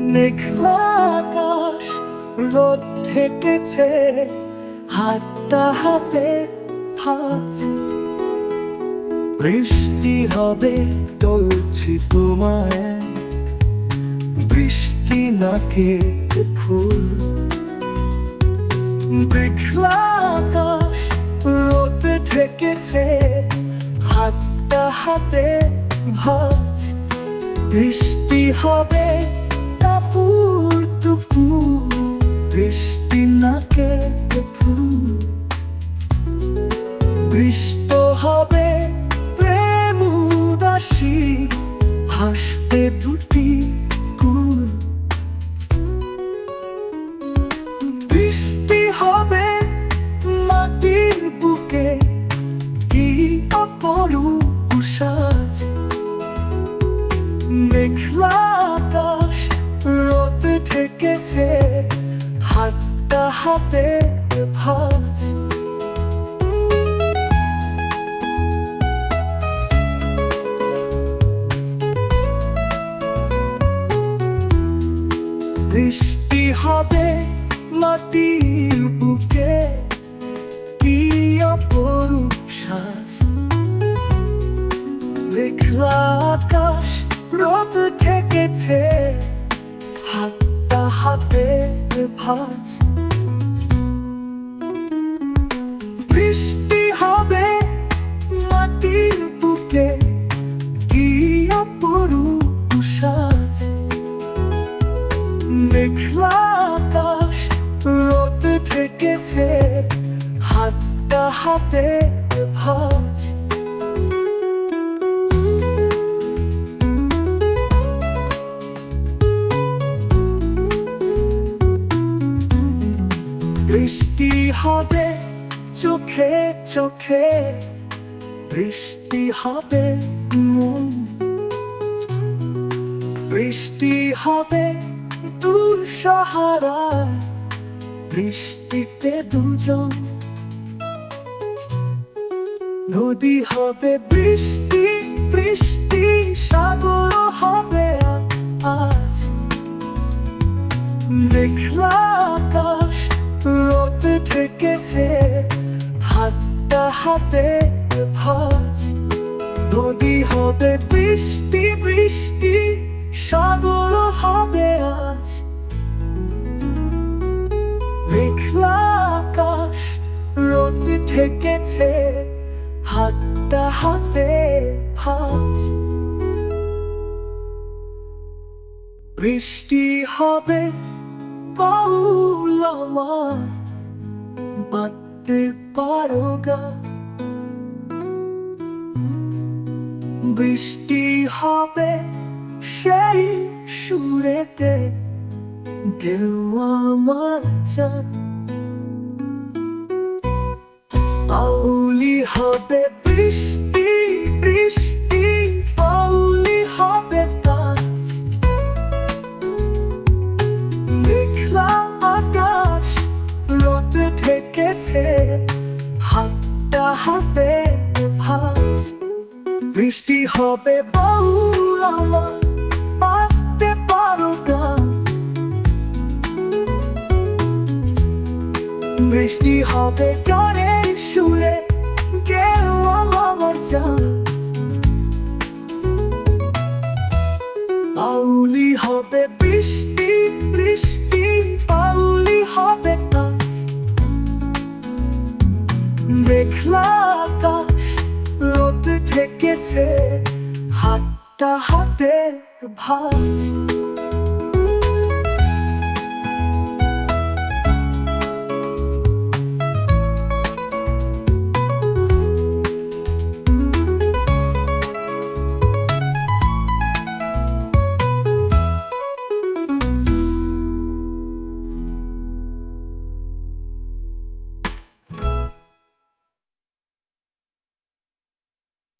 মেঘলা আকাশ রোদ থেকেছে হাতটা হাতে হাত বৃষ্টি হবে বলছি তোমায়। বৃষ্টি নাকে ফুল। মেঘলা আকাশ রোদ ঢেকেছে, হাতটা হাতে ভাজ। বৃষ্টি হবে টাপুর টুপুর বৃষ্টি নাকে ফুল। বৃষ্ট হবে প্রেম উদাসী হাসবে দুটি কুল। বৃষ্টি হবে মাটির হাতে ভাজ বৃষ্টি হবে মাটির বুকে অপরূপ শ্বাস মেঘলা আকাশ রোদ ঠেকেছে হাতটা হাতে ভাজ। হাতে ভাজ বৃষ্টি হবে চোখে চোখে বৃষ্টি হবে মন। বৃষ্টি হবে দূর বৃষ্টিতে দুজন নদী হবে বৃষ্টি বৃষ্টি, সাগর হবে আজ মেঘলা আকাশ রোদ ঠেকেছে হাতটা হাতে ভাজ। নদী হবে বৃষ্টি বৃষ্টি, সাগর হবে আজ হাতে বৃষ্টি হবে, বাউল আমার, বাঁধতে পারো গা। বৃষ্টি হবে, সেই সুরেতে কেউ আমার চান আউলি হবে বৃষ্টি হবে বৃষ্টি হবে গানের সুরে, কেউ আমার আউলি হবে বৃষ্টি বৃষ্টি আউলি হবে মেঘলা আকাশ ঢেকেছে হাতটা হাতে ভাজ।